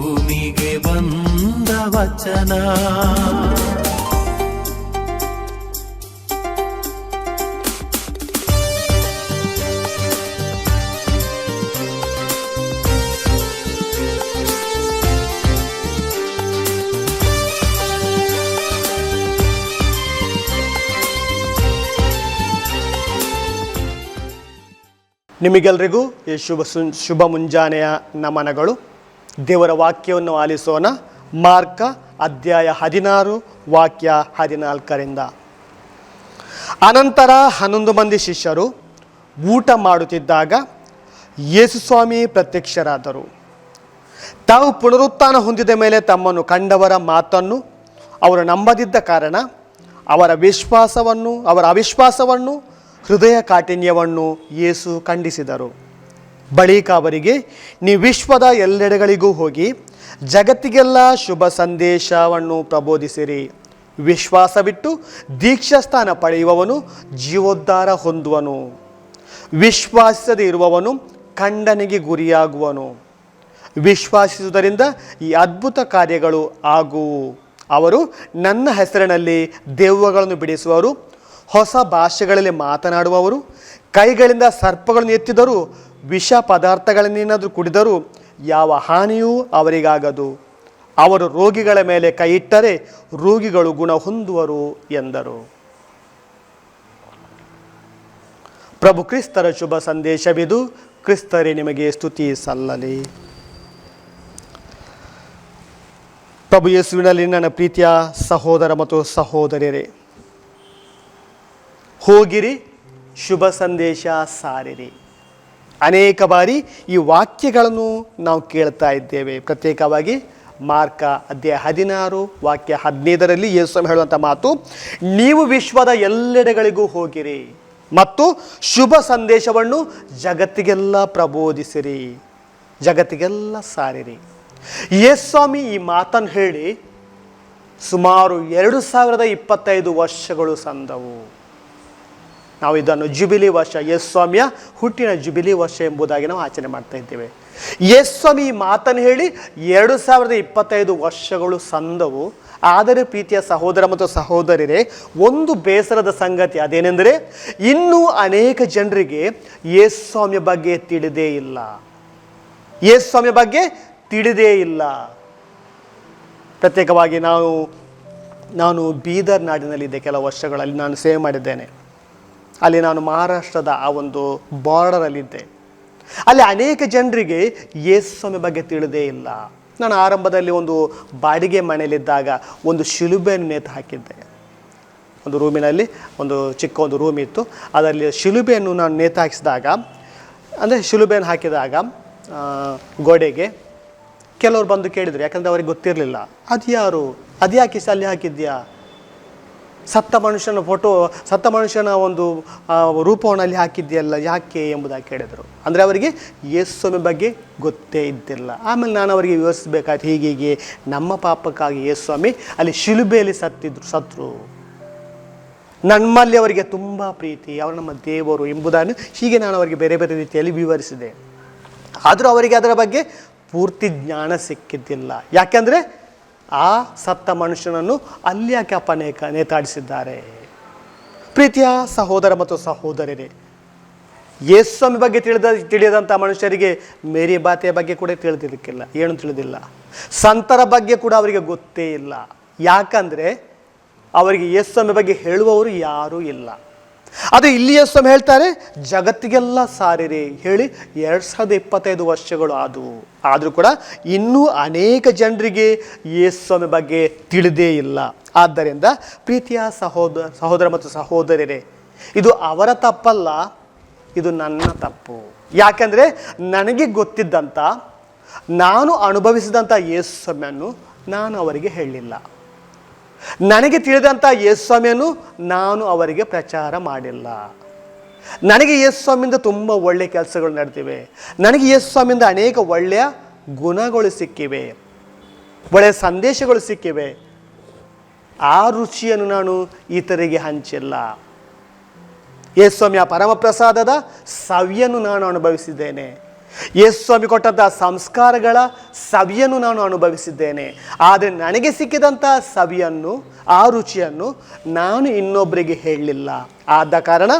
ಭೂಮಿಗೆ ಬಂದ ವಚನ. ನಿಮಗೆಲ್ರಿಗೂ ಈ ಶುಭ ಶುಭ ಮುಂಜಾನೆಯ ನಮನಗಳು. ದೇವರ ವಾಕ್ಯವನ್ನು ಆಲಿಸೋಣ. ಮಾರ್ಕ ಅಧ್ಯಾಯ ಹದಿನಾರು, ವಾಕ್ಯ ಹದಿನಾಲ್ಕರಿಂದ. ಅನಂತರ ಹನ್ನೊಂದು ಮಂದಿ ಶಿಷ್ಯರು ಊಟ ಮಾಡುತ್ತಿದ್ದಾಗ ಯೇಸುಸ್ವಾಮಿ ಪ್ರತ್ಯಕ್ಷರಾದರು. ತಾವು ಪುನರುತ್ಥಾನ ಹೊಂದಿದ ಮೇಲೆ ತಮ್ಮನ್ನು ಕಂಡವರ ಮಾತನ್ನು ಅವರು ನಂಬದಿದ್ದ ಕಾರಣ ಅವರ ವಿಶ್ವಾಸವನ್ನು, ಅವರ ಅವಿಶ್ವಾಸವನ್ನು, ಹೃದಯ ಕಾಠಿಣ್ಯವನ್ನು ಯೇಸು ಖಂಡಿಸಿದರು. ಬಳಿಕ ಅವರಿಗೆ, ನೀ ವಿಶ್ವದ ಎಲ್ಲೆಡೆಗಳಿಗೂ ಹೋಗಿ, ಜಗತ್ತಿಗೆಲ್ಲ ಶುಭ ಸಂದೇಶವನ್ನು ಪ್ರಬೋಧಿಸಿರಿ. ವಿಶ್ವಾಸವಿಟ್ಟು ದೀಕ್ಷಾಸ್ಥಾನ ಪಡೆಯುವವನು ಜೀವೋದ್ಧಾರ ಹೊಂದುವನು. ವಿಶ್ವಾಸದೇ ಇರುವವನು ಖಂಡನೆಗೆ ಗುರಿಯಾಗುವನು. ವಿಶ್ವಾಸಿಸುವುದರಿಂದ ಈ ಅದ್ಭುತ ಕಾರ್ಯಗಳು ಆಗುವು. ಅವರು ನನ್ನ ಹೆಸರಿನಲ್ಲಿ ದೆವ್ವಗಳನ್ನು ಬಿಡಿಸುವರು. ಹೊಸ ಭಾಷೆಗಳಲ್ಲಿ ಮಾತನಾಡುವವರು, ಕೈಗಳಿಂದ ಸರ್ಪಗಳನ್ನು ಎತ್ತಿದರೂ ವಿಷ ಪದಾರ್ಥಗಳನ್ನೇನಾದರೂ ಕುಡಿದರೂ ಯಾವ ಹಾನಿಯೂ ಅವರಿಗಾಗದು. ಅವರು ರೋಗಿಗಳ ಮೇಲೆ ಕೈ ರೋಗಿಗಳು ಗುಣ ಹೊಂದುವರು ಎಂದರು. ಪ್ರಭು ಕ್ರಿಸ್ತರ ಶುಭ ಸಂದೇಶವಿದು. ಕ್ರಿಸ್ತರೇ, ನಿಮಗೆ ಸ್ತುತಿ ಸಲ್ಲಲಿ. ಪ್ರಭು ಯೇಸುವಿನಲ್ಲಿ ನನ್ನ ಪ್ರೀತಿಯ ಸಹೋದರ ಮತ್ತು ಸಹೋದರಿಯರೇ, ಹೋಗಿರಿ, ಶುಭ ಸಂದೇಶ ಸಾರಿರಿ. ಅನೇಕ ಬಾರಿ ಈ ವಾಕ್ಯಗಳನ್ನು ನಾವು ಕೇಳ್ತಾ ಇದ್ದೇವೆ. ಪ್ರತ್ಯೇಕವಾಗಿ ಮಾರ್ಕ ಅಧ್ಯಾಯ ಹದಿನಾರು, ವಾಕ್ಯ ಹದಿನೈದರಲ್ಲಿ ಯೇಸು ಹೇಳುವಂಥ ಮಾತು, ನೀವು ವಿಶ್ವದ ಎಲ್ಲೆಡೆಗಳಿಗೂ ಹೋಗಿರಿ ಮತ್ತು ಶುಭ ಸಂದೇಶವನ್ನು ಜಗತ್ತಿಗೆಲ್ಲ ಪ್ರಬೋಧಿಸಿರಿ, ಜಗತ್ತಿಗೆಲ್ಲ ಸಾರಿರಿ. ಯೇಸ್ವಾಮಿ ಈ ಮಾತನ್ನು ಹೇಳಿ ಸುಮಾರು ಎರಡು ಸಾವಿರದ ಇಪ್ಪತ್ತೈದು ವರ್ಷಗಳು ಸಂದವು. ನಾವು ಇದನ್ನು ಜುಬಿಲಿ ವರ್ಷ, ಯೇಸು ಸ್ವಾಮಿಯ ಹುಟ್ಟಿನ ಜುಬಿಲಿ ವರ್ಷ ಎಂಬುದಾಗಿ ನಾವು ಆಚರಣೆ ಮಾಡ್ತಾ ಇದ್ದೇವೆ. ಯೇಸು ಸ್ವಾಮಿ ಮಾತನ್ನು ಹೇಳಿ ಎರಡು ಸಾವಿರದ ಇಪ್ಪತ್ತೈದು ವರ್ಷಗಳು ಸಂದವು. ಆದರೆ ಪ್ರೀತಿಯ ಸಹೋದರ ಮತ್ತು ಸಹೋದರರೇ, ಒಂದು ಬೇಸರದ ಸಂಗತಿ ಅದೇನೆಂದರೆ, ಇನ್ನೂ ಅನೇಕ ಜನರಿಗೆ ಯೇಸು ಸ್ವಾಮಿಯ ಬಗ್ಗೆ ತಿಳಿದೇ ಇಲ್ಲ. ಯೇಸು ಸ್ವಾಮಿಯ ಬಗ್ಗೆ ತಿಳಿದೇ ಇಲ್ಲ. ಪ್ರತ್ಯೇಕವಾಗಿ ನಾವು, ನಾನು ಬೀದರ್ ನಾಡಿನಲ್ಲಿದ್ದೆ ಕೆಲವು ವರ್ಷಗಳಲ್ಲಿ ನಾನು ಸೇವೆ ಮಾಡಿದ್ದೇನೆ. ಅಲ್ಲಿ ನಾನು ಮಹಾರಾಷ್ಟ್ರದ ಆ ಒಂದು ಬಾರ್ಡರಲ್ಲಿದ್ದೆ ಅಲ್ಲಿ ಅನೇಕ ಜನರಿಗೆ ಯೇಸು ಸ್ವಾಮಿ ಬಗ್ಗೆ ತಿಳಿದೇ ಇಲ್ಲ. ನಾನು ಆರಂಭದಲ್ಲಿ ಒಂದು ಬಾಡಿಗೆ ಮನೆಯಲ್ಲಿದ್ದಾಗ ಒಂದು ಶಿಲುಬೆಯನ್ನು ನೇತು ಹಾಕಿದ್ದೆ. ಒಂದು ರೂಮಿನಲ್ಲಿ, ಒಂದು ಚಿಕ್ಕ ಒಂದು ರೂಮ್ ಇತ್ತು. ಅದರಲ್ಲಿ ಶಿಲುಬೆಯನ್ನು ನಾನು ನೇತು ಹಾಕಿಸಿದಾಗ, ಅಂದರೆ ಶಿಲುಬೆಯನ್ನು ಹಾಕಿದಾಗ ಗೋಡೆಗೆ ಕೆಲವರು ಬಂದು ಕೇಳಿದರು, ಯಾಕಂದರೆ ಅವ್ರಿಗೆ ಗೊತ್ತಿರಲಿಲ್ಲ. ಅದು ಯಾರು ಅದು ಯಾಕೆ ಅಲ್ಲಿ ಹಾಕಿದ್ಯಾ ಸತ್ತ ಮನುಷ್ಯನ ಫೋಟೋ ಸತ್ತ ಮನುಷ್ಯನ ಒಂದು ರೂಪವನ್ನು ಅಲ್ಲಿ ಹಾಕಿದ್ದೆಯಲ್ಲ, ಯಾಕೆ ಎಂಬುದಾಗಿ ಕೇಳಿದರು. ಅಂದರೆ ಅವರಿಗೆ ಯೇಸುವಿನ ಬಗ್ಗೆ ಗೊತ್ತೇ ಇದ್ದಿಲ್ಲ. ಆಮೇಲೆ ನಾನು ಅವರಿಗೆ ವಿವರಿಸಬೇಕಾಯ್ತು, ಹೀಗೆ ಹೀಗೆ, ನಮ್ಮ ಪಾಪಕ್ಕಾಗಿ ಯೇಸ್ವಾಮಿ ಅಲ್ಲಿ ಶಿಲುಬೆಯಲ್ಲಿ ಸತ್ತಿದ್ರು, ಸತ್ರು. ನಮ್ಮಲ್ಲಿ ಅವರಿಗೆ ತುಂಬ ಪ್ರೀತಿ, ಅವರು ನಮ್ಮ ದೇವರು ಎಂಬುದನ್ನು ಹೀಗೆ ನಾನು ಅವರಿಗೆ ಬೇರೆ ಬೇರೆ ರೀತಿಯಲ್ಲಿ ವಿವರಿಸಿದೆ. ಆದರೂ ಅವರಿಗೆ ಅದರ ಬಗ್ಗೆ ಪೂರ್ತಿ ಜ್ಞಾನ ಸಿಕ್ಕಿದ್ದಿಲ್ಲ. ಯಾಕೆಂದರೆ ಆ ಸತ್ತ ಮನುಷ್ಯನನ್ನು ಅಲ್ಲಿ ಯಾಕೆ ನೇಕ ನೇತಾಡಿಸಿದ್ದಾರೆ. ಪ್ರೀತಿಯ ಸಹೋದರ ಮತ್ತು ಸಹೋದರರೇ ಯೇಸ್ವಾಮಿ ಬಗ್ಗೆ ತಿಳಿದ ತಿಳಿಯದಂಥ ಮನುಷ್ಯರಿಗೆ ಮೇರಿ ಬಾತೆಯ ಬಗ್ಗೆ ಕೂಡ ತಿಳಿದಿರಕ್ಕಿಲ್ಲ ಏನು ತಿಳಿದಿಲ್ಲ. ಸಂತರ ಬಗ್ಗೆ ಕೂಡ ಅವರಿಗೆ ಗೊತ್ತೇ ಇಲ್ಲ. ಯಾಕಂದರೆ ಅವರಿಗೆ ಯೇಸ್ವಾಮಿ ಬಗ್ಗೆ ಹೇಳುವವರು ಯಾರೂ ಇಲ್ಲ. ಅದು ಇಲ್ಲಿಯ ಸ್ವಾಮಿ ಹೇಳ್ತಾರೆ? ಜಗತ್ತಿಗೆಲ್ಲ ಸಾರಿರಿ. ಹೇಳಿ, ಎರಡು ಸಾವಿರದ ಇಪ್ಪತ್ತೈದು ವರ್ಷಗಳು ಆದವು. ಆದರೂ ಕೂಡ ಇನ್ನೂ ಅನೇಕ ಜನರಿಗೆ ಯೇಸ್ವಾಮಿ ಬಗ್ಗೆ ತಿಳಿದೇ ಇಲ್ಲ. ಆದ್ದರಿಂದ ಪ್ರೀತಿಯ ಸಹೋದರ ಸಹೋದರ ಮತ್ತು ಸಹೋದರರೇ, ಇದು ಅವರ ತಪ್ಪಲ್ಲ, ಇದು ನನ್ನ ತಪ್ಪು. ಯಾಕಂದರೆ ನನಗೆ ಗೊತ್ತಿದ್ದಂಥ ನಾನು ಅನುಭವಿಸಿದಂಥ ಸ್ವಾಮಿಯನ್ನು ನಾನು ಅವರಿಗೆ ಹೇಳಲಿಲ್ಲ ನನಗೆ ತಿಳಿದಂಥ ಯೇಸು ಸ್ವಾಮಿಯನ್ನು ನಾನು ಅವರಿಗೆ ಪ್ರಚಾರ ಮಾಡಿಲ್ಲ. ನನಗೆ ಯೇಸು ಸ್ವಾಮಿಯಿಂದ ತುಂಬ ಒಳ್ಳೆಯ ಕೆಲಸಗಳು ನಡೆದಿವೆ ನನಗೆ ಯೇಸು ಸ್ವಾಮಿಯಿಂದ ಅನೇಕ ಒಳ್ಳೆಯ ಗುಣಗಳು ಸಿಕ್ಕಿವೆ. ಒಳ್ಳೆಯ ಸಂದೇಶಗಳು ಸಿಕ್ಕಿವೆ. ಆ ರುಚಿಯನ್ನು ನಾನು ಇತರಿಗೆ ಹಂಚಿಲ್ಲ. ಯೇಸು ಸ್ವಾಮಿಯ ಪರಮಪ್ರಸಾದದ ಸವಿಯನ್ನು ನಾನು ಅನುಭವಿಸಿದ್ದೇನೆ. ಯೇಸು ಸ್ವಾಮಿ ಕೊಟ್ಟಂಥ ಸಂಸ್ಕಾರಗಳ ಸವಿಯನ್ನು ನಾನು ಅನುಭವಿಸಿದ್ದೇನೆ. ಆದರೆ ನನಗೆ ಸಿಕ್ಕಿದಂತಹ ಸವಿಯನ್ನು, ಆ ರುಚಿಯನ್ನು ನಾನು ಇನ್ನೊಬ್ಬರಿಗೆ ಹೇಳಲಿಲ್ಲ. ಆದ ಕಾರಣ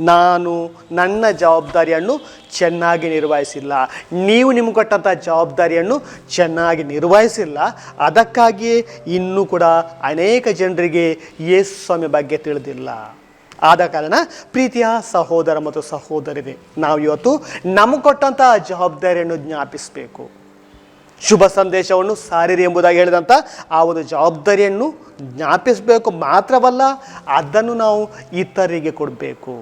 ನಾನು ನನ್ನ ಜವಾಬ್ದಾರಿಯನ್ನು ಚೆನ್ನಾಗಿ ನಿರ್ವಹಿಸಿಲ್ಲ. ನೀವು ನಿಮ್ಗೆ ಕೊಟ್ಟಂಥ ಜವಾಬ್ದಾರಿಯನ್ನು ಚೆನ್ನಾಗಿ ನಿರ್ವಹಿಸಿಲ್ಲ. ಅದಕ್ಕಾಗಿಯೇ ಇನ್ನೂ ಕೂಡ ಅನೇಕ ಜನರಿಗೆ ಯೇಸು ಸ್ವಾಮಿ ಬಗ್ಗೆ ತಿಳಿದಿಲ್ಲ. ಆದ ಕಾರಣ ಪ್ರೀತಿಯ ಸಹೋದರ ಮತ್ತು ಸಹೋದರಿದೆ ನಾವು ಇವತ್ತು ನಮಗೆ ಕೊಟ್ಟಂಥ ಜವಾಬ್ದಾರಿಯನ್ನು ಜ್ಞಾಪಿಸಬೇಕು. ಶುಭ ಸಂದೇಶವನ್ನು ಸಾರಿರಿ ಎಂಬುದಾಗಿ ಹೇಳಿದಂಥ ಆ ಒಂದು ಜವಾಬ್ದಾರಿಯನ್ನು ಜ್ಞಾಪಿಸಬೇಕು ಮಾತ್ರವಲ್ಲ, ಅದನ್ನು ನಾವು ಇತರರಿಗೆ ಕೊಡಬೇಕು.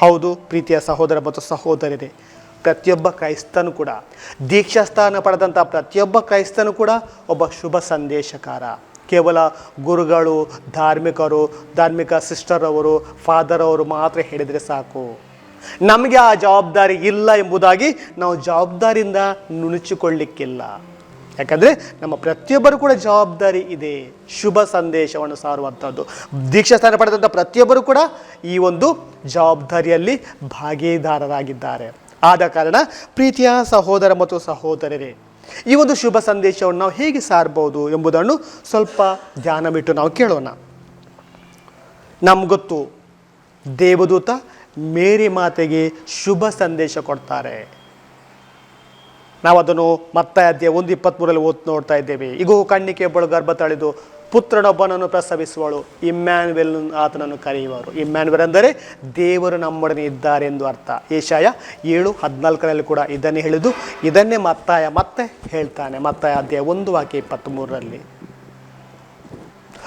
ಹೌದು, ಪ್ರೀತಿಯ ಸಹೋದರ ಮತ್ತು ಸಹೋದರಿದೆ. ಪ್ರತಿಯೊಬ್ಬ ಕ್ರೈಸ್ತನು ಕೂಡ ದೀಕ್ಷಾಸ್ಥಾನ ಪಡೆದಂಥ ಪ್ರತಿಯೊಬ್ಬ ಕ್ರೈಸ್ತನು ಕೂಡ ಒಬ್ಬ ಶುಭ ಸಂದೇಶಕಾರ. ಕೇವಲ ಗುರುಗಳು, ಧಾರ್ಮಿಕರು, ಧಾರ್ಮಿಕ ಸಿಸ್ಟರ್ ಅವರು ಫಾದರ್ ಅವರು ಮಾತ್ರ ಹೇಳಿದರೆ ಸಾಕು. ನಮಗೆ ಆ ಜವಾಬ್ದಾರಿ ಇಲ್ಲ ಎಂಬುದಾಗಿ ನಾವು ಜವಾಬ್ದಾರಿಯಿಂದ ನುಣುಚಿಕೊಳ್ಳಿಕ್ಕಿಲ್ಲ. ಯಾಕಂದರೆ ನಮ್ಮ ಪ್ರತಿಯೊಬ್ಬರು ಕೂಡ ಜವಾಬ್ದಾರಿ ಇದೆ. ಶುಭ ಸಂದೇಶವನ್ನು ಸಾರುವಂಥದ್ದು. ದೀಕ್ಷಾಸ್ಥಾನ ಪಡೆದಂಥ ಪ್ರತಿಯೊಬ್ಬರು ಕೂಡ ಈ ಒಂದು ಜವಾಬ್ದಾರಿಯಲ್ಲಿ ಭಾಗಿದಾರರಾಗಿದ್ದಾರೆ. ಆದ ಕಾರಣ ಪ್ರೀತಿಯ ಸಹೋದರ ಮತ್ತು ಸಹೋದರರೇ ಈ ಒಂದು ಶುಭ ಸಂದೇಶವನ್ನು ನಾವು ಹೇಗೆ ಸಾರ್ಬೋದು ಎಂಬುದನ್ನು ಸ್ವಲ್ಪ ಧ್ಯಾನ ಬಿಟ್ಟು ನಾವು ಕೇಳೋಣ. ನಮ್ಗೊತ್ತು ದೇವದೂತ ಮೇರಿ ಮಾತೆಗೆ ಶುಭ ಸಂದೇಶ ಕೊಡ್ತಾರೆ. ನಾವು ಅದನ್ನು ಮತ್ತಾಯ ಒಂದು ಇಪ್ಪತ್ತ್ಮೂರಲ್ಲಿ ಓದ್ ನೋಡ್ತಾ ಇದ್ದೇವೆ. ಈಗ ಕಣ್ಣಿಕೆ ಒಬ್ಬಳು ಗರ್ಭ ತಳೆದು ಪುತ್ರನೊಬ್ಬನನ್ನು ಪ್ರಸವಿಸುವಳು. ಇಮ್ಯಾನ್ವೆಲ್ ಆತನನ್ನು ಕರೆಯುವರು. ಇಮ್ಯಾನ್ವೆಲ್ ಅಂದರೆ ದೇವರು ನಮ್ಮೊಡನೆ ಇದ್ದಾರೆ ಎಂದು ಅರ್ಥ. ಏಷಾಯ ಏಳು, ಹದಿನಾಲ್ಕರಲ್ಲಿ ಕೂಡ ಇದನ್ನೇ ಹೇಳಿದು ಇದನ್ನೇ ಮತ್ತಾಯ ಮತ್ತೆ ಹೇಳ್ತಾನೆ. ಮತ್ತಾಯ ಅಧ್ಯಾಯ ಒಂದು, ವಾಕ್ಯ ಇಪ್ಪತ್ತ್ಮೂರರಲ್ಲಿ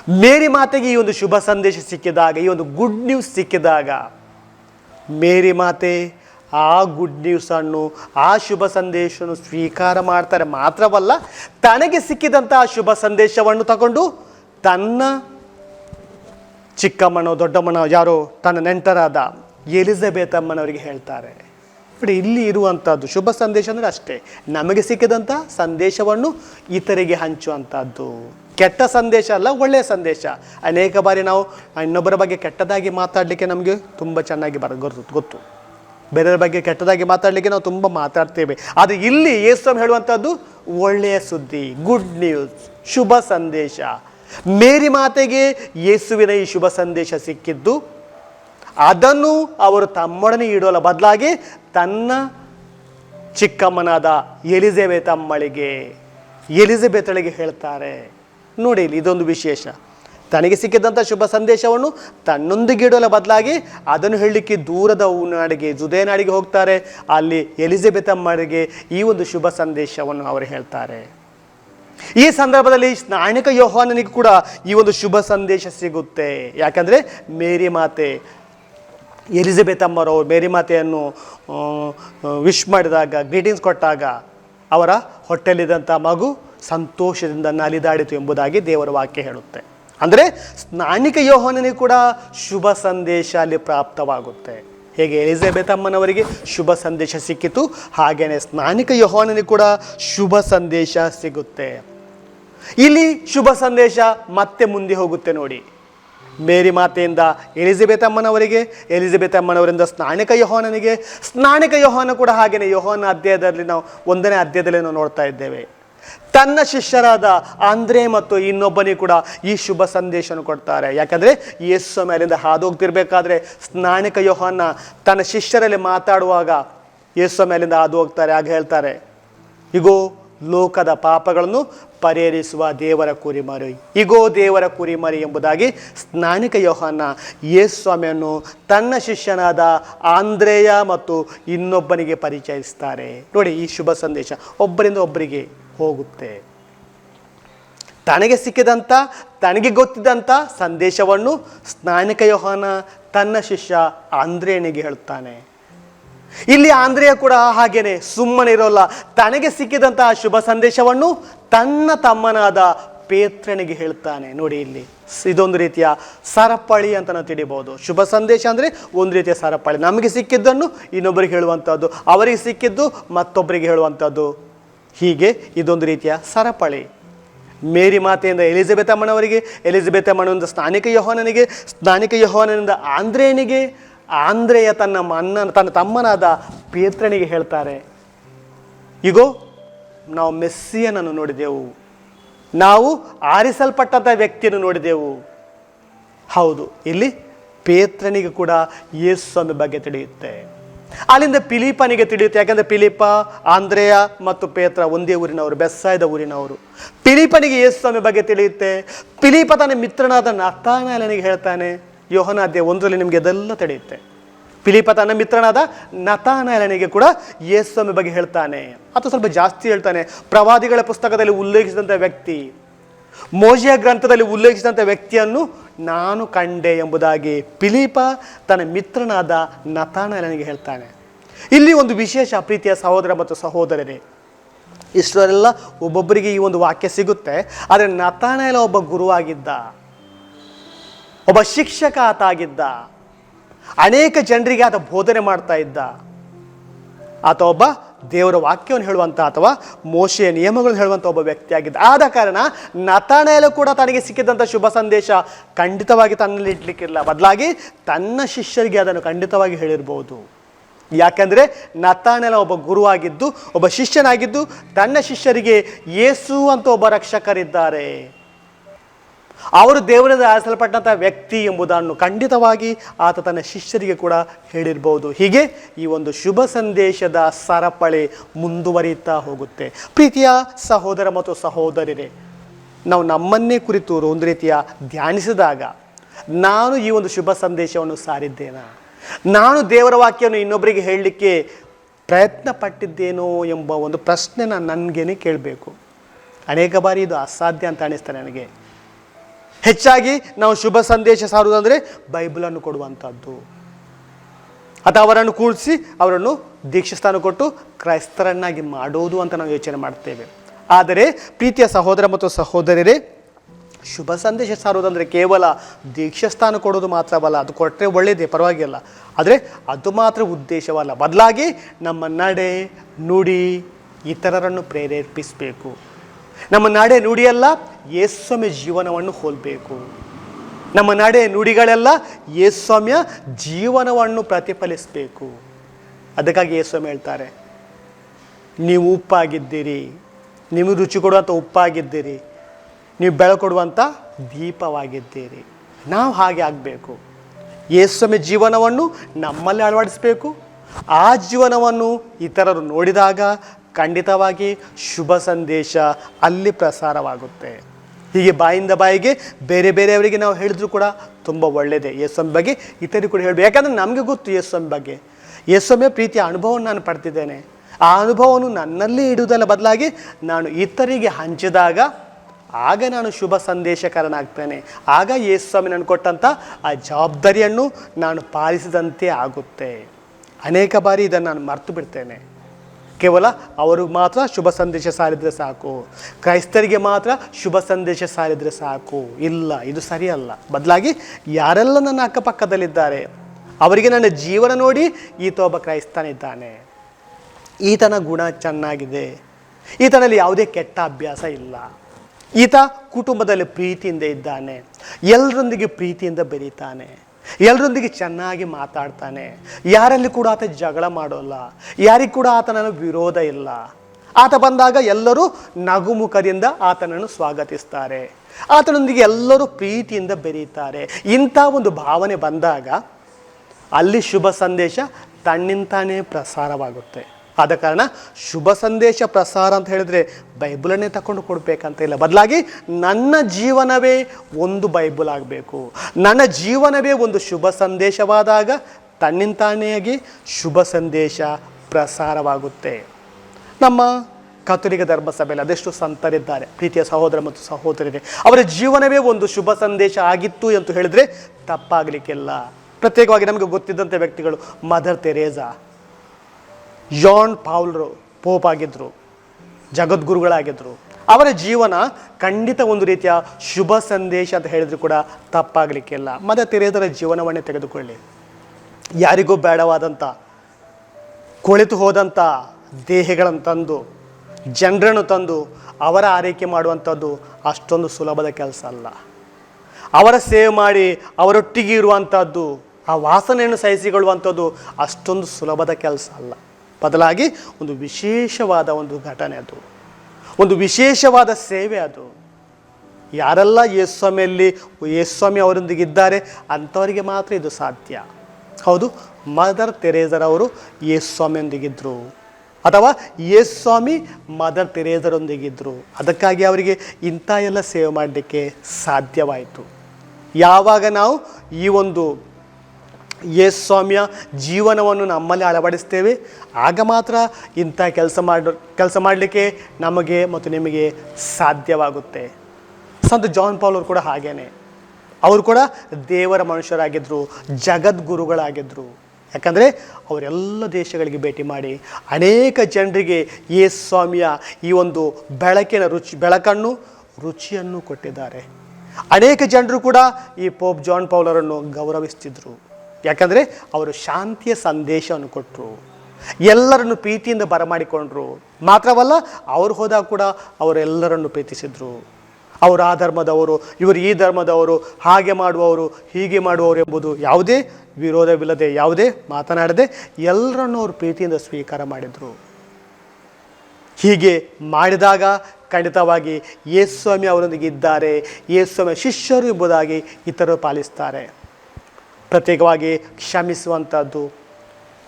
ಮೇರಿ ಮಾತೆಗೆ ಈ ಒಂದು ಶುಭ ಸಂದೇಶ ಸಿಕ್ಕಿದಾಗ, ಈ ಒಂದು ಗುಡ್ ನ್ಯೂಸ್ ಸಿಕ್ಕಿದಾಗ, ಮೇರಿ ಮಾತೆ, ಆ ಗುಡ್ ನ್ಯೂಸನ್ನು ಆ ಶುಭ ಸಂದೇಶವನ್ನು ಸ್ವೀಕಾರ ಮಾಡ್ತಾರೆ. ಮಾತ್ರವಲ್ಲ, ತನಗೆ ಸಿಕ್ಕಿದಂಥ ಶುಭ ಸಂದೇಶವನ್ನು ತಗೊಂಡು ತನ್ನ ಚಿಕ್ಕಮ್ಮನೋ ದೊಡ್ಡಮ್ಮನೋ ಯಾರೋ ತನ್ನ ನೆಂಟರಾದ ಎಲಿಜಬೆತ್ ಅಮ್ಮನವರಿಗೆ ಹೇಳ್ತಾರೆ. ಇಲ್ಲಿ ಇರುವಂಥದ್ದು ಶುಭ ಸಂದೇಶ ಅಂದರೆ ಅಷ್ಟೇ. ನಮಗೆ ಸಿಕ್ಕಿದಂಥ ಸಂದೇಶವನ್ನು ಇತರಿಗೆ ಹಂಚುವಂಥದ್ದು. ಕೆಟ್ಟ ಸಂದೇಶ ಅಲ್ಲ, ಒಳ್ಳೆಯ ಸಂದೇಶ. ಅನೇಕ ಬಾರಿ ನಾವು ಇನ್ನೊಬ್ಬರ ಬಗ್ಗೆ ಕೆಟ್ಟದಾಗಿ ಮಾತಾಡಲಿಕ್ಕೆ ನಮಗೆ ತುಂಬ ಚೆನ್ನಾಗಿ ಬರ ಗೊತ್ತು ಗೊತ್ತು. ಬೇರೆಯವ್ರ ಬಗ್ಗೆ ಕೆಟ್ಟದಾಗಿ ಮಾತಾಡಲಿಕ್ಕೆ ನಾವು ತುಂಬ ಮಾತಾಡ್ತೇವೆ. ಆದರೆ ಇಲ್ಲಿ ಯೇಸು ಹೇಳುವಂಥದ್ದು ಒಳ್ಳೆಯ ಸುದ್ದಿ ಗುಡ್ ನ್ಯೂಸ್ ಶುಭ ಸಂದೇಶ. ಮೇರಿ ಮಾತೆಗೆ ಯೇಸುವಿನ ಈ ಶುಭ ಸಂದೇಶ ಸಿಕ್ಕಿದ್ದು, ಅದನ್ನು ಅವರು ತಮ್ಮೊಡನೆ ಇಡೋಲ್ಲ ಬದಲಾಗಿ ತನ್ನ ಚಿಕ್ಕಮ್ಮನಾದ ಎಲಿಜಬೆತ್ ಅಮ್ಮಳಿಗೆ ಹೇಳ್ತಾರೆ. ನೋಡಿ ಇಲ್ಲಿ ಇದೊಂದು ವಿಶೇಷ. ತನಗೆ ಸಿಕ್ಕಿದಂಥ ಶುಭ ಸಂದೇಶವನ್ನು ತನ್ನೊಂದಿಗೆ ಇಡೋಲ್ಲ ಬದಲಾಗಿ ಅದನ್ನು ಹೇಳಲಿಕ್ಕೆ ದೂರದ ನಾಡಿಗೆ, ಜುದೇ ನಾಡಿಗೆ ಹೋಗ್ತಾರೆ. ಅಲ್ಲಿ ಎಲಿಜಬೆತ್ ಅಮ್ಮಳಿಗೆ ಈ ಒಂದು ಶುಭ ಸಂದೇಶವನ್ನು ಅವರು ಹೇಳ್ತಾರೆ. ಈ ಸಂದರ್ಭದಲ್ಲಿ ಸ್ನಾಣಿಕ ಯೋಹಾನನಿಗೆ ಕೂಡ ಈ ಒಂದು ಶುಭ ಸಂದೇಶ ಸಿಗುತ್ತೆ. ಯಾಕಂದರೆ ಮೇರಿ ಮಾತೆ, ಎಲಿಜಬೆತ್ ಅಮ್ಮರವರು ಮೇರಿ ಮಾತೆಯನ್ನು ವಿಶ್ ಮಾಡಿದಾಗ ಗ್ರೀಟಿಂಗ್ಸ್ ಕೊಟ್ಟಾಗ ಅವರ ಹೊಟ್ಟೆಯಲ್ಲಿದ್ದಂಥ ಮಗು ಸಂತೋಷದಿಂದ ನಲಿದಾಡಿತು ಎಂಬುದಾಗಿ ದೇವರ ವಾಕ್ಯ ಹೇಳುತ್ತೆ. ಅಂದರೆ ಸ್ನಾನಿಕ ಯೋಹನನಿಗೆ ಕೂಡ ಶುಭ ಸಂದೇಶ ಅಲ್ಲಿ ಪ್ರಾಪ್ತವಾಗುತ್ತೆ. ಹೇಗೆ ಎಲಿಜಬೆತ್ ಅಮ್ಮನವರಿಗೆ ಶುಭ ಸಂದೇಶ ಸಿಕ್ಕಿತು ಹಾಗೆಯೇ ಸ್ನಾನಿಕ ಯೋಹಾನನಿಗೆ ಕೂಡ ಶುಭ ಸಂದೇಶ ಸಿಗುತ್ತೆ. ಇಲ್ಲಿ ಶುಭ ಸಂದೇಶ ಮತ್ತೆ ಮುಂದೆ ಹೋಗುತ್ತೆ ನೋಡಿ. ಮೇರಿ ಮಾತೆಯಿಂದ ಎಲಿಜಬೆತ್ ಅಮ್ಮನವರಿಗೆ, ಎಲಿಜಬೆತ್ ಅಮ್ಮನವರಿಂದ ಸ್ನಾನಿಕ ಯೋಹಾನನಿಗೆ, ಸ್ನಾನಿಕ ಯೋಹಾನ ಕೂಡ ಹಾಗೆಯೇ ಯೋಹಾನ ಅಧ್ಯಾಯದಲ್ಲಿ ನಾವು ಒಂದನೇ ಅಧ್ಯಾಯದಲ್ಲಿ ನಾವು ನೋಡ್ತಾ ಇದ್ದೇವೆ. ತನ್ನ ಶಿಷ್ಯರಾದ ಅಂದ್ರೆ ಮತ್ತು ಇನ್ನೊಬ್ಬನಿಗೆ ಕೂಡ ಈ ಶುಭ ಸಂದೇಶವನ್ನು ಕೊಡ್ತಾರೆ. ಯಾಕಂದರೆ ಯೇಸು ಮೇಲಿಂದ ಹಾದೋಗ್ತಿರ್ಬೇಕಾದ್ರೆ ಸ್ನಾನಿಕ ಯೋಹನ್ನ ತನ್ನ ಶಿಷ್ಯರಲ್ಲಿ ಮಾತಾಡುವಾಗ ಯೇಸು ಮೇಲಿಂದ ಹಾದು ಹೋಗ್ತಾರೆ ಆಗ ಹೇಳ್ತಾರೆ, ಇಗೋ, ಲೋಕದ ಪಾಪಗಳನ್ನು ಪರಿಹರಿಸುವ ದೇವರ ಕುರಿಮರಿ. ಇಗೋ, ದೇವರ ಕುರಿಮರಿ ಎಂಬುದಾಗಿ ಸ್ನಾನಿಕ ಯೋಹನ್ನ ಸ್ವಾಮಿಯನ್ನು ತನ್ನ ಶಿಷ್ಯನಾದ ಆಂದ್ರೇಯ ಮತ್ತು ಇನ್ನೊಬ್ಬನಿಗೆ ಪರಿಚಯಿಸ್ತಾರೆ. ನೋಡಿ ಈ ಶುಭ ಸಂದೇಶ ಒಬ್ಬರಿಂದ ಒಬ್ಬರಿಗೆ ಹೋಗುತ್ತೆ. ತನಗೆ ಸಿಕ್ಕಿದಂಥ ತನಗೆ ಗೊತ್ತಿದ್ದಂಥ ಸಂದೇಶವನ್ನು ಸ್ನಾನಿಕ ಯೋಹಾನ ತನ್ನ ಶಿಷ್ಯ ಆಂದ್ರೇಯನಿಗೆ ಹೇಳ್ತಾನೆ ಇಲ್ಲಿ ಆಂದ್ರೇಯ ಕೂಡ ಹಾಗೇನೆ ಸುಮ್ಮನೆ ಇರೋಲ್ಲ. ತನಗೆ ಸಿಕ್ಕಿದಂತಹ ಶುಭ ಸಂದೇಶವನ್ನು ತನ್ನ ತಮ್ಮನಾದ ಪೇತ್ರನಿಗೆ ಹೇಳ್ತಾನೆ ನೋಡಿ ಇಲ್ಲಿ, ಇದೊಂದು ರೀತಿಯ ಸರಪಳಿ ಅಂತ ನಾವು ತಿಳಿಬಹುದು ಶುಭ ಸಂದೇಶ ಅಂದರೆ ಒಂದು ರೀತಿಯ ಸರಪಳಿ. ನಮಗೆ ಸಿಕ್ಕಿದ್ದನ್ನು ಇನ್ನೊಬ್ಬರಿಗೆ ಹೇಳುವಂಥದ್ದು ಅವರಿಗೆ ಸಿಕ್ಕಿದ್ದು ಮತ್ತೊಬ್ಬರಿಗೆ ಹೇಳುವಂಥದ್ದು ಹೀಗೆ ಇದೊಂದು ರೀತಿಯ ಸರಪಳಿ. ಮೇರಿ ಮಾತೆಯಿಂದ ಎಲಿಜಬೆತ್ ಅಮ್ಮನವರಿಗೆ, ಎಲಿಜಬೆತ್ ಅಮ್ಮನಿಂದ ಸ್ನಾನಿಕ ಯೋಹನನಿಗೆ, ಸ್ನಾನಿಕ ಯೋಹನನಿಂದ ಆಂದ್ರೇಯನಿಗೆ ಆಂದ್ರೇಯ ತನ್ನ ಅನ್ನ ತನ್ನ ತಮ್ಮನಾದ ಪೇತ್ರನಿಗೆ ಹೇಳ್ತಾರೆ ಈಗೋ ನಾವು ಮೆಸ್ಸಿಯನನ್ನು ನೋಡಿದೆವು. ನಾವು ಆರಿಸಲ್ಪಟ್ಟಂಥ ವ್ಯಕ್ತಿಯನ್ನು ನೋಡಿದೆವು. ಹೌದು, ಇಲ್ಲಿ ಪೇತ್ರನಿಗೆ ಕೂಡ ಯೇಸು ಬಗ್ಗೆ ತಿಳಿಯುತ್ತೆ. ಅಲ್ಲಿಂದ ಪಿಲಿಪನಿಗೆ ತಿಳಿಯುತ್ತೆ. ಯಾಕಂದ್ರೆ ಪಿಲಿಪ ಆಂದ್ರೇಯ ಮತ್ತು ಪೇತ್ರ ಒಂದೇ ಊರಿನವರು, ಬೆಸ್ಸಾಯದ ಊರಿನವರು. ಪಿಲಿಪನಿಗೆ ಯೇಸು ಸ್ವಾಮಿ ಬಗ್ಗೆ ತಿಳಿಯುತ್ತೆ. ಪಿಲಿಪ ತನ್ನ ಮಿತ್ರನಾದ ನತಾನಯಲನಿಗೆ ಹೇಳ್ತಾನೆ ಯೋಹನಾದ್ಯ ಒಂದರಲ್ಲಿ ನಿಮಗೆ ಅದೆಲ್ಲ ತಿಳಿಯುತ್ತೆ. ಪಿಲಿಪ ತನ್ನ ಮಿತ್ರನಾದ ನಥಾನಾಯಲನಿಗೆ ಕೂಡ ಯೇಸು ಸ್ವಾಮಿ ಬಗ್ಗೆ ಹೇಳ್ತಾನೆ. ಅಥವಾ ಸ್ವಲ್ಪ ಜಾಸ್ತಿ ಹೇಳ್ತಾನೆ. ಪ್ರವಾದಿಗಳ ಪುಸ್ತಕದಲ್ಲಿ ಉಲ್ಲೇಖಿಸಿದಂಥ ವ್ಯಕ್ತಿ. ಮೋಜಿಯ ಗ್ರಂಥದಲ್ಲಿ ಉಲ್ಲೇಖಿಸಿದಂಥ ವ್ಯಕ್ತಿಯನ್ನು ನಾನು ಕಂಡೆ ಎಂಬುದಾಗಿ ಪಿಲೀಪ ತನ್ನ ಮಿತ್ರನಾದ ನತಾನಲನಿಗೆ ಹೇಳ್ತಾನೆ. ಇಲ್ಲಿ ಒಂದು ವಿಶೇಷ ಪ್ರೀತಿಯ ಸಹೋದರ ಮತ್ತು ಸಹೋದರರೇ ಇಷ್ಟರೆಲ್ಲ ಒಬ್ಬೊಬ್ಬರಿಗೆ ಈ ಒಂದು ವಾಕ್ಯ ಸಿಗುತ್ತೆ. ಆದರೆ ನತಾನಯಲ ಒಬ್ಬ ಗುರುವಾಗಿದ್ದ, ಒಬ್ಬ ಶಿಕ್ಷಕ ಆತ ಆಗಿದ್ದ ಅನೇಕ ಜನರಿಗೆ ಆತ ಬೋಧನೆ ಮಾಡ್ತಾ ಇದ್ದ. ಆತ ಒಬ್ಬ ದೇವರ ವಾಕ್ಯವನ್ನು ಹೇಳುವಂಥ ಅಥವಾ ಮೋಶೆಯ ನಿಯಮಗಳನ್ನು ಹೇಳುವಂಥ ಒಬ್ಬ ವ್ಯಕ್ತಿಯಾಗಿದ್ದ. ಆದ ಕಾರಣ ನತಾಣೆಯಲ್ಲೂ ಕೂಡ ತನಗೆ ಸಿಕ್ಕಿದಂಥ ಶುಭ ಸಂದೇಶ ಖಂಡಿತವಾಗಿ ತನ್ನಲ್ಲಿ ಇಡ್ಲಿಕ್ಕಿಲ್ಲ. ಬದಲಾಗಿ ತನ್ನ ಶಿಷ್ಯರಿಗೆ ಅದನ್ನು ಖಂಡಿತವಾಗಿ ಹೇಳಿರ್ಬೋದು. ಯಾಕಂದರೆ ನತಾಣೆಲ ಒಬ್ಬ ಗುರುವಾಗಿದ್ದು, ಒಬ್ಬ ಶಿಷ್ಯನಾಗಿದ್ದು, ತನ್ನ ಶಿಷ್ಯರಿಗೆ ಯೇಸು ಅಂತ ಒಬ್ಬ ರಕ್ಷಕರಿದ್ದಾರೆ. ಅವರು ದೇವರಿಂದ ಆರಿಸಲ್ಪಟ್ಟಂಥ ವ್ಯಕ್ತಿ ಎಂಬುದನ್ನು ಖಂಡಿತವಾಗಿ ಆತ ತನ್ನ ಶಿಷ್ಯರಿಗೆ ಕೂಡ ಹೇಳಿರ್ಬೋದು. ಹೀಗೆ ಈ ಒಂದು ಶುಭ ಸಂದೇಶದ ಸರಪಳಿ ಮುಂದುವರಿಯುತ್ತಾ ಹೋಗುತ್ತೆ. ಪ್ರೀತಿಯ ಸಹೋದರ ಮತ್ತು ಸಹೋದರಿರೇ, ನಾವು ನಮ್ಮನ್ನೇ ಕುರಿತು ಒಂದು ರೀತಿಯ ಧ್ಯಾನಿಸಿದಾಗ ನಾನು ಈ ಒಂದು ಶುಭ ಸಂದೇಶವನ್ನು ಸಾರಿದ್ದೇನಾ? ನಾನು ದೇವರ ವಾಕ್ಯವನ್ನು ಇನ್ನೊಬ್ಬರಿಗೆ ಹೇಳಲಿಕ್ಕೆ ಪ್ರಯತ್ನ ಪಟ್ಟಿದ್ದೇನೋ ಎಂಬ ಒಂದು ಪ್ರಶ್ನೆ ನಾನು ನನಗೇನೆ ಕೇಳಬೇಕು. ಅನೇಕ ಬಾರಿ ಇದು ಅಸಾಧ್ಯ ಅಂತ ಅನಿಸ್ತಾರೆ ನನಗೆ. ಹೆಚ್ಚಾಗಿ ನಾವು ಶುಭ ಸಂದೇಶ ಸಾರುವುದಂದರೆ ಬೈಬಲನ್ನು ಕೊಡುವಂಥದ್ದು. ಅಥವಾ ಅವರನ್ನು ಕೂಡಿಸಿ ಅವರನ್ನು ದೀಕ್ಷಾಸ್ಥಾನ ಕೊಟ್ಟು ಕ್ರೈಸ್ತರನ್ನಾಗಿ ಮಾಡೋದು ಅಂತ ನಾವು ಯೋಚನೆ ಮಾಡ್ತೇವೆ. ಆದರೆ ಪ್ರೀತಿಯ ಸಹೋದರ ಮತ್ತು ಸಹೋದರರೇ, ಶುಭ ಸಂದೇಶ ಸಾರುವುದಂದರೆ ಕೇವಲ ದೀಕ್ಷಾಸ್ಥಾನ ಕೊಡೋದು ಮಾತ್ರವಲ್ಲ, ಅದು ಕೊಟ್ಟರೆ ಒಳ್ಳೆಯದೇ ಪರವಾಗಿಲ್ಲ. ಆದರೆ ಅದು ಮಾತ್ರ ಉದ್ದೇಶವಲ್ಲ. ಬದಲಾಗಿ ನಮ್ಮ ನಡೆ, ನುಡಿ ಇತರರನ್ನು ಪ್ರೇರೇಪಿಸಬೇಕು. ನಮ್ಮ ನಡೆ ನುಡಿಯೆಲ್ಲ ಯೇಸ್ವಾಮಿ ಜೀವನವನ್ನು ಹೋಲ್ಬೇಕು. ನಮ್ಮ ನಡೆ ನುಡಿಗಳೆಲ್ಲ ಯೇಸ್ವಾಮ್ಯ ಜೀವನವನ್ನು ಪ್ರತಿಫಲಿಸಬೇಕು. ಅದಕ್ಕಾಗಿ ಯೇಸ್ವಾಮಿ ಹೇಳ್ತಾರೆ, ನೀವು ಉಪ್ಪಾಗಿದ್ದೀರಿ, ನಿಮಗೆ ರುಚಿ ಕೊಡುವಂಥ ಉಪ್ಪಾಗಿದ್ದೀರಿ, ನೀವು ಬೆಳಕೊಡುವಂಥ ದೀಪವಾಗಿದ್ದೀರಿ. ನಾವು ಹಾಗೆ ಆಗಬೇಕು. ಯೇಸ್ವಾಮಿ ಜೀವನವನ್ನು ನಮ್ಮಲ್ಲಿ ಅಳವಡಿಸಬೇಕು. ಆ ಜೀವನವನ್ನು ಇತರರು ನೋಡಿದಾಗ ಖಂಡಿತವಾಗಿ ಶುಭ ಸಂದೇಶ ಅಲ್ಲಿ ಪ್ರಸಾರವಾಗುತ್ತೆ. ಹೀಗೆ ಬಾಯಿಂದ ಬಾಯಿಗೆ ಬೇರೆ ಬೇರೆಯವರಿಗೆ ನಾವು ಹೇಳಿದ್ರು ಕೂಡ ತುಂಬ ಒಳ್ಳೆಯದೇ ಯೇಸ್ವಾಮಿ ಬಗ್ಗೆ ಇತರಿಗೆ ಕೂಡ ಹೇಳಬೇಕು. ಯಾಕಂದರೆ ನಮಗೆ ಗೊತ್ತು ಯೇಸ್ವಾಮಿ ಬಗ್ಗೆ. ಯೇಸಮ್ಮೆ ಪ್ರೀತಿಯ ಅನುಭವವನ್ನು ನಾನು ಪಡ್ತಿದ್ದೇನೆ ಆ ಅನುಭವವನ್ನು ನನ್ನಲ್ಲಿ ಇಡುವುದಲ್ಲ ಬದಲಾಗಿ ನಾನು ಇತರಿಗೆ ಹಂಚಿದಾಗ ಆಗ ನಾನು ಶುಭ ಸಂದೇಶಕರನಾಗ್ತೇನೆ. ಆಗ ಯೇಸ್ವಾಮಿ ನಾನು ಕೊಟ್ಟಂಥ ಆ ಜವಾಬ್ದಾರಿಯನ್ನು ನಾನು ಪಾಲಿಸಿದಂತೆ ಆಗುತ್ತೆ. ಅನೇಕ ಬಾರಿ ಇದನ್ನು ನಾನು ಮರೆತು ಬಿಡ್ತೇನೆ. ಕೇವಲ ಅವರು ಮಾತ್ರ ಶುಭ ಸಂದೇಶ ಸಾರಿದರೆ ಸಾಕು. ಕ್ರೈಸ್ತರಿಗೆ ಮಾತ್ರ ಶುಭ ಸಂದೇಶ ಸಾರಿದರೆ ಸಾಕು. ಇಲ್ಲ, ಇದು ಸರಿಯಲ್ಲ. ಬದಲಾಗಿ ಯಾರೆಲ್ಲ ನನ್ನ ಅಕ್ಕಪಕ್ಕದಲ್ಲಿದ್ದಾರೆ, ಅವರಿಗೆ ನನ್ನ ಜೀವನ ನೋಡಿ ಈತ ಒಬ್ಬ ಕ್ರೈಸ್ತನಿದ್ದಾನೆ. ಈತನ ಗುಣ ಚೆನ್ನಾಗಿದೆ. ಈತನಲ್ಲಿ ಯಾವುದೇ ಕೆಟ್ಟ ಅಭ್ಯಾಸ ಇಲ್ಲ. ಈತ ಕುಟುಂಬದಲ್ಲಿ ಪ್ರೀತಿಯಿಂದ ಇದ್ದಾನೆ. ಎಲ್ಲರೊಂದಿಗೆ ಪ್ರೀತಿಯಿಂದ ಬೆರೀತಾನೆ. ಎಲ್ಲರೊಂದಿಗೆ ಚೆನ್ನಾಗಿ ಮಾತಾಡ್ತಾನೆ. ಯಾರಲ್ಲಿ ಕೂಡ ಆತ ಜಗಳ ಮಾಡೋಲ್ಲ. ಯಾರಿಗೆ ಕೂಡ ಆತನನ್ನು ವಿರೋಧ ಇಲ್ಲ. ಆತ ಬಂದಾಗ ಎಲ್ಲರೂ ನಗುಮುಖದಿಂದ ಆತನನ್ನು ಸ್ವಾಗತಿಸ್ತಾರೆ. ಆತನೊಂದಿಗೆ ಎಲ್ಲರೂ ಪ್ರೀತಿಯಿಂದ ಬೆರೀತಾರೆ. ಇಂಥ ಒಂದು ಭಾವನೆ ಬಂದಾಗ ಅಲ್ಲಿ ಶುಭ ಸಂದೇಶ ತನ್ನಿಂತಾನೇ ಪ್ರಸಾರವಾಗುತ್ತೆ. ಆದ ಕಾರಣ ಶುಭ ಸಂದೇಶ ಪ್ರಸಾರ ಅಂತ ಹೇಳಿದ್ರೆ ಬೈಬಲನ್ನೇ ತಗೊಂಡು ಕೊಡಬೇಕಂತ ಇಲ್ಲ. ಬದಲಾಗಿ ನನ್ನ ಜೀವನವೇ ಒಂದು ಬೈಬಲ್ ಆಗಬೇಕು. ನನ್ನ ಜೀವನವೇ ಒಂದು ಶುಭ ಸಂದೇಶವಾದಾಗ ತನ್ನಿಂತಾನೇಯಾಗಿ ಶುಭ ಸಂದೇಶ ಪ್ರಸಾರವಾಗುತ್ತೆ. ನಮ್ಮ ಕಥೋಲಿಕ ಧರ್ಮಸಭೆಯಲ್ಲಿ ಅದೆಷ್ಟು ಸಂತರಿದ್ದಾರೆ. ಪ್ರೀತಿಯ ಸಹೋದರ ಮತ್ತು ಸಹೋದರರೇ ಅವರ ಜೀವನವೇ ಒಂದು ಶುಭ ಸಂದೇಶ ಆಗಿತ್ತು ಅಂತ ಹೇಳಿದ್ರೆ ತಪ್ಪಾಗಲಿಕ್ಕಿಲ್ಲ. ಪ್ರತ್ಯೇಕವಾಗಿ ನಮಗೆ ಗೊತ್ತಿದ್ದಂಥ ವ್ಯಕ್ತಿಗಳು ಮದರ್ ತೆರೇಸಾ. ಜಾನ್ ಪಾವ್ಲರು ಪೋಪ್ ಆಗಿದ್ದರು ಜಗದ್ಗುರುಗಳಾಗಿದ್ದರು ಅವರ ಜೀವನ ಖಂಡಿತ ಒಂದು ರೀತಿಯ ಶುಭ ಸಂದೇಶ ಅಂತ ಹೇಳಿದ್ರು ಕೂಡ ತಪ್ಪಾಗಲಿಕ್ಕಿಲ್ಲ. ಮದ ತೆರೆದರ ಜೀವನವನ್ನೇ ತೆಗೆದುಕೊಳ್ಳಿ. ಯಾರಿಗೂ ಬೇಡವಾದಂಥ, ಕೊಳೆತು ಹೋದಂಥ ದೇಹಗಳನ್ನು ತಂದು, ಜನರನ್ನು ತಂದು ಅವರ ಆರೈಕೆ ಮಾಡುವಂಥದ್ದು ಅಷ್ಟೊಂದು ಸುಲಭದ ಕೆಲಸ ಅಲ್ಲ. ಅವರ ಸೇವೆ ಮಾಡಿ ಅವರೊಟ್ಟಿಗೆ ಇರುವಂಥದ್ದು, ಆ ವಾಸನೆಯನ್ನು ಸಹಿಸಿಕೊಳ್ಳುವಂಥದ್ದು ಅಷ್ಟೊಂದು ಸುಲಭದ ಕೆಲಸ ಅಲ್ಲ. ಬದಲಾಗಿ ಒಂದು ವಿಶೇಷವಾದ ಒಂದು ಘಟನೆ ಅದು. ಒಂದು ವಿಶೇಷವಾದ ಸೇವೆ ಅದು. ಯಾರೆಲ್ಲ ಯೇಸ್ವಾಮಿಯಲ್ಲಿ ಯೇಸ್ವಾಮಿ ಅವರೊಂದಿಗೆ ಇದ್ದಾರೆ ಅಂಥವರಿಗೆ ಮಾತ್ರ ಇದು ಸಾಧ್ಯ. ಹೌದು, ಮದರ್ ತೆರೇಜರವರು ಯೇಸ್ವಾಮಿಯೊಂದಿಗಿದ್ದರು ಅಥವಾ ಯೇಸ್ವಾಮಿ ಮದರ್ ತೆರೇಸರೊಂದಿಗಿದ್ದರು ಅದಕ್ಕಾಗಿ ಅವರಿಗೆ ಇಂಥ ಎಲ್ಲ ಸೇವೆ ಮಾಡಲಿಕ್ಕೆ ಸಾಧ್ಯವಾಯಿತು. ಯಾವಾಗ ನಾವು ಈ ಒಂದು ಯೇಸ್ವಾಮಿಯ ಜೀವನವನ್ನು ನಮ್ಮಲ್ಲಿ ಅಳವಡಿಸ್ತೇವೆ. ಆಗ ಮಾತ್ರ ಇಂಥ ಕೆಲಸ ಮಾಡ, ಕೆಲಸ ಮಾಡಲಿಕ್ಕೆ ನಮಗೆ ಮತ್ತು ನಿಮಗೆ ಸಾಧ್ಯವಾಗುತ್ತೆ. ಸಂತ ಜಾನ್ ಪಾಲ್ ಅವರು ಕೂಡ ಹಾಗೇನೆ. ಅವರು ಕೂಡ ದೇವರ ಮನುಷ್ಯರಾಗಿದ್ದರು ಜಗದ್ಗುರುಗಳಾಗಿದ್ದರು ಯಾಕಂದರೆ ಅವರೆಲ್ಲ ದೇಶಗಳಿಗೆ ಭೇಟಿ ಮಾಡಿ ಅನೇಕ ಜನರಿಗೆ ಯೇಸ್ವಾಮಿಯ ಈ ಒಂದು ಬೆಳಕಿನ ರುಚಿ, ಬೆಳಕನ್ನು, ರುಚಿಯನ್ನು ಕೊಟ್ಟಿದ್ದಾರೆ. ಅನೇಕ ಜನರು ಕೂಡ ಈ ಪೋಪ್ ಜಾನ್ ಪೌಲರನ್ನು ಗೌರವಿಸ್ತಿದ್ರು. ಯಾಕಂದರೆ ಅವರು ಶಾಂತಿಯ ಸಂದೇಶವನ್ನು ಕೊಟ್ಟರು ಎಲ್ಲರನ್ನು ಪ್ರೀತಿಯಿಂದ ಬರಮಾಡಿಕೊಂಡ್ರು. ಮಾತ್ರವಲ್ಲ, ಅವರು ಹೋದಾಗ ಕೂಡ ಅವರೆಲ್ಲರನ್ನು ಪ್ರೀತಿಸಿದರು. ಅವರು ಆ ಧರ್ಮದವರು, ಇವರು ಈ ಧರ್ಮದವರು, ಹಾಗೆ ಮಾಡುವವರು, ಹೀಗೆ ಮಾಡುವವರು ಎಂಬುದು ಯಾವುದೇ ವಿರೋಧವಿಲ್ಲದೆ, ಯಾವುದೇ ಮಾತನಾಡದೆ ಎಲ್ಲರನ್ನು ಅವರು ಪ್ರೀತಿಯಿಂದ ಸ್ವೀಕಾರ ಮಾಡಿದರು. ಹೀಗೆ ಮಾಡಿದಾಗ ಖಂಡಿತವಾಗಿ ಯೇಸ್ವಾಮಿ ಅವರೊಂದಿಗೆ ಇದ್ದಾರೆ. ಯೇಸ್ವಾಮಿ ಶಿಷ್ಯರು ಎಂಬುದಾಗಿ ಇತರರು ಪಾಲಿಸ್ತಾರೆ. ಪ್ರತ್ಯೇಕವಾಗಿ ಕ್ಷಮಿಸುವಂಥದ್ದು,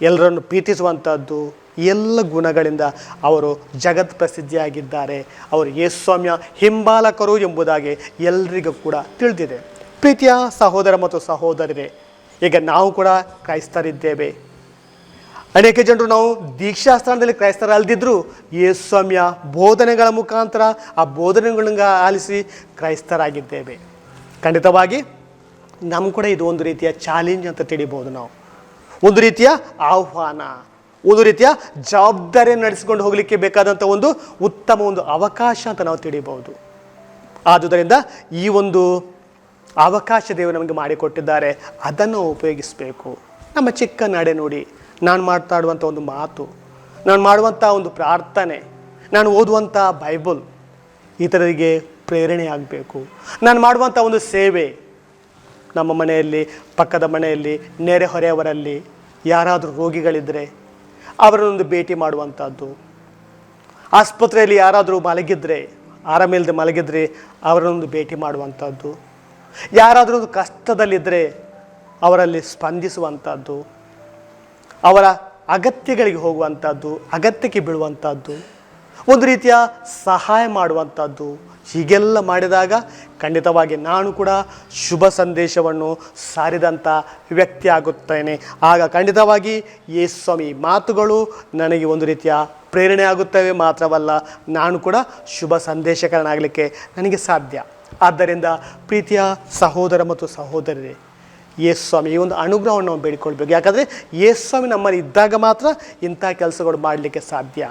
ಎಲ್ಲರನ್ನು ಪ್ರೀತಿಸುವಂಥದ್ದು, ಎಲ್ಲ ಗುಣಗಳಿಂದ ಅವರು ಜಗತ್ ಪ್ರಸಿದ್ಧಿಯಾಗಿದ್ದಾರೆ. ಅವರು ಯೇಸ್ವಾಮ್ಯ ಹಿಂಬಾಲಕರು ಎಂಬುದಾಗಿ ಎಲ್ರಿಗೂ ಕೂಡ ತಿಳಿದಿದೆ. ಪ್ರೀತಿಯ ಸಹೋದರ ಮತ್ತು ಸಹೋದರರೇ, ಈಗ ನಾವು ಕೂಡ ಕ್ರೈಸ್ತರಿದ್ದೇವೆ. ಅನೇಕ ಜನರು ನಾವು ದೀಕ್ಷಾ ಸ್ಥಾನದಲ್ಲಿ ಅಲ್ದಿದ್ರು ಯೇಸ್ವಾಮ್ಯ ಬೋಧನೆಗಳ ಮುಖಾಂತರ ಆ ಬೋಧನೆಗಳನ್ನ ಆಲಿಸಿ ಕ್ರೈಸ್ತರಾಗಿದ್ದೇವೆ. ಖಂಡಿತವಾಗಿ ನಮ್ಮ ಕೂಡ ಇದು ಒಂದು ರೀತಿಯ ಚಾಲೆಂಜ್ ಅಂತ ತಿಳಿಬೋದು ನಾವು. ಒಂದು ರೀತಿಯ ಆಹ್ವಾನ, ಒಂದು ರೀತಿಯ ಜವಾಬ್ದಾರಿ ನಡೆಸಿಕೊಂಡು ಹೋಗಲಿಕ್ಕೆ ಬೇಕಾದಂಥ ಒಂದು ಉತ್ತಮ ಒಂದು ಅವಕಾಶ ಅಂತ ನಾವು ತಿಳಿಬಹುದು ಆದುದರಿಂದ ಈ ಒಂದು ಅವಕಾಶ ದೇವರು ನಮಗೆ ಮಾಡಿಕೊಟ್ಟಿದ್ದಾರೆ, ಅದನ್ನು ಉಪಯೋಗಿಸಬೇಕು. ನಮ್ಮ ಚಿಕ್ಕ ನಡೆ ನೋಡಿ, ನಾನು ಮಾತಾಡುವಂಥ ಒಂದು ಮಾತು, ನಾನು ಮಾಡುವಂಥ ಒಂದು ಪ್ರಾರ್ಥನೆ, ನಾನು ಓದುವಂಥ ಬೈಬಲ್, ಇತರರಿಗೆ ಪ್ರೇರಣೆ ಆಗಬೇಕು. ನಾನು ಮಾಡುವಂಥ ಒಂದು ಸೇವೆ ನಮ್ಮ ಮನೆಯಲ್ಲಿ, ಪಕ್ಕದ ಮನೆಯಲ್ಲಿ ನೆರೆಹೊರೆಯವರಲ್ಲಿ ಯಾರಾದರೂ ರೋಗಿಗಳಿದ್ದರೆ ಅವರನ್ನೊಂದು ಭೇಟಿ ಮಾಡುವಂಥದ್ದು. ಆಸ್ಪತ್ರೆಯಲ್ಲಿ ಯಾರಾದರೂ ಮಲಗಿದ್ರೆ ಆರಾಮಿಲ್ಲದೆ ಮಲಗಿದ್ರೆ ಅವರನ್ನೊಂದು ಭೇಟಿ ಮಾಡುವಂಥದ್ದು. ಯಾರಾದರೂ ಒಂದು ಕಷ್ಟದಲ್ಲಿದ್ದರೆ ಅವರಲ್ಲಿ ಸ್ಪಂದಿಸುವಂಥದ್ದು. ಅವರ ಅಗತ್ಯಗಳಿಗೆ ಹೋಗುವಂಥದ್ದು, ಅಗತ್ಯಕ್ಕೆ ಬೀಳುವಂಥದ್ದು. ಒಂದು ರೀತಿಯ ಸಹಾಯ ಮಾಡುವಂಥದ್ದು. ಹೀಗೆಲ್ಲ ಮಾಡಿದಾಗ ಖಂಡಿತವಾಗಿ ನಾನು ಕೂಡ ಶುಭ ಸಂದೇಶವನ್ನು ಸಾರಿದಂಥ ವ್ಯಕ್ತಿ ಆಗುತ್ತೇನೆ ಆಗ ಖಂಡಿತವಾಗಿ ಯೇಸ್ವಾಮಿ ಮಾತುಗಳು ನನಗೆ ಒಂದು ರೀತಿಯ ಪ್ರೇರಣೆ ಆಗುತ್ತವೆ. ಮಾತ್ರವಲ್ಲ, ನಾನು ಕೂಡ ಶುಭ ಸಂದೇಶಕರನಾಗಲಿಕ್ಕೆ ನನಗೆ ಸಾಧ್ಯ. ಆದ್ದರಿಂದ ಪ್ರೀತಿಯ ಸಹೋದರ ಮತ್ತು ಸಹೋದರರೇ ಯೇಸ್ವಾಮಿ ಈ ಒಂದು ಅನುಗ್ರಹವನ್ನು ನಾವು ಬೇಡಿಕೊಳ್ಬೇಕು. ಯಾಕಂದರೆ ಯೇಸ್ವಾಮಿ ನಮ್ಮಲ್ಲಿ ಇದ್ದಾಗ ಮಾತ್ರ ಇಂಥ ಕೆಲಸಗಳು ಮಾಡಲಿಕ್ಕೆ ಸಾಧ್ಯ.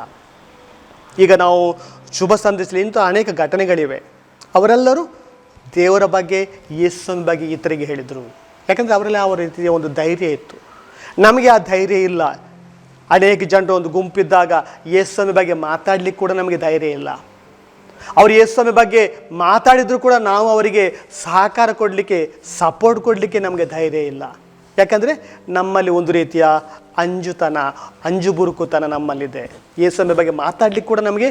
ಈಗ ನಾವು ಶುಭ ಸಂದೇಶದಲ್ಲಿ ಇಂಥ ಅನೇಕ ಘಟನೆಗಳಿವೆ. ಅವರೆಲ್ಲರೂ ದೇವರ ಬಗ್ಗೆ, ಯೇಸುವಿನ ಬಗ್ಗೆ ಇತರಿಗೆ ಹೇಳಿದರು. ಯಾಕಂದರೆ ಅವರಲ್ಲಿ ಆ ರೀತಿಯ ಒಂದು ಧೈರ್ಯ ಇತ್ತು. ನಮಗೆ ಆ ಧೈರ್ಯ ಇಲ್ಲ. ಅನೇಕ ಜನರು ಒಂದು ಗುಂಪಿದ್ದಾಗ ಯೇಸುವಿನ ಬಗ್ಗೆ ಮಾತಾಡಲಿಕ್ಕೆ ಕೂಡ ನಮಗೆ ಧೈರ್ಯ ಇಲ್ಲ. ಅವರು ಯೇಸುವಿನ ಬಗ್ಗೆ ಮಾತಾಡಿದರೂ ಕೂಡ ನಾವು ಅವರಿಗೆ ಸಹಕಾರ ಕೊಡಲಿಕ್ಕೆ ಸಪೋರ್ಟ್ ಕೊಡಲಿಕ್ಕೆ ನಮಗೆ ಧೈರ್ಯ ಇಲ್ಲ. ಯಾಕಂದರೆ ನಮ್ಮಲ್ಲಿ ಒಂದು ರೀತಿಯ ಅಂಜುತನ, ಅಂಜುಬುರುಕುತನ ನಮ್ಮಲ್ಲಿದೆ. ಯೇಸುವಿನ ಬಗ್ಗೆ ಮಾತಾಡಲಿಕ್ಕೆ ಕೂಡ ನಮಗೆ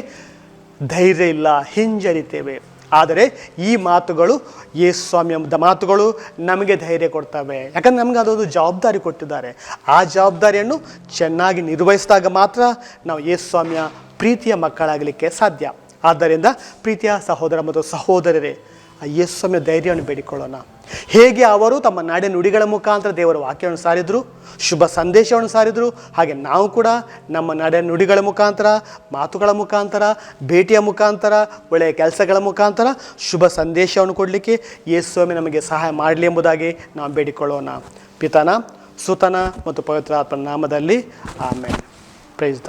ಧೈರ್ಯ ಇಲ್ಲ, ಹಿಂಜರಿತೇವೆ. ಆದರೆ ಈ ಮಾತುಗಳು, ಯೇಸುಸ್ವಾಮಿ ಎಂಬ ಮಾತುಗಳು ನಮಗೆ ಧೈರ್ಯ ಕೊಡ್ತವೆ. ಯಾಕಂದ್ರೆ ನಮಗೆ ಅದೊಂದು ಜವಾಬ್ದಾರಿ ಕೊಟ್ಟಿದ್ದಾರೆ. ಆ ಜವಾಬ್ದಾರಿಯನ್ನು ಚೆನ್ನಾಗಿ ನಿರ್ವಹಿಸಿದಾಗ ಮಾತ್ರ ನಾವು ಯೇಸುಸ್ವಾಮಿಯ ಪ್ರೀತಿಯ ಮಕ್ಕಳಾಗಲಿಕ್ಕೆ ಸಾಧ್ಯ. ಆದ್ದರಿಂದ ಪ್ರೀತಿಯ ಸಹೋದರ ಮತ್ತು ಸಹೋದರರೇ ಆ ಯೇಸುಸ್ವಾಮಿಯ ಧೈರ್ಯವನ್ನು ಬೇಡಿಕೊಳ್ಳೋಣ. ಹೇಗೆ ಅವರು ತಮ್ಮ ನಾಡಿನ ನುಡಿಗಳ ಮುಖಾಂತರ ದೇವರ ವಾಕ್ಯವನ್ನು ಸಾರಿದರು, ಶುಭ ಸಂದೇಶವನ್ನು ಸಾರಿದರು, ಹಾಗೆ ನಾವು ಕೂಡ ನಮ್ಮ ನಾಡಿನ ನುಡಿಗಳ ಮುಖಾಂತರ, ಮಾತುಗಳ ಮುಖಾಂತರ, ಭೇಟಿಯ ಮುಖಾಂತರ, ಒಳ್ಳೆಯ ಕೆಲಸಗಳ ಮುಖಾಂತರ ಶುಭ ಸಂದೇಶವನ್ನು ಕೊಡಲಿಕ್ಕೆ ಯೇಸುಸ್ವಾಮಿ ನಮಗೆ ಸಹಾಯ ಮಾಡಲಿ ಎಂಬುದಾಗಿ ನಾವು ಬೇಡಿಕೊಳ್ಳೋಣ. ಪಿತನ, ಸುತನ ಮತ್ತು ಪವಿತ್ರ ಆತ್ಮನ ನಾಮದಲ್ಲಿ ಆಮೇಲೆ ಪ್ರೈಸ್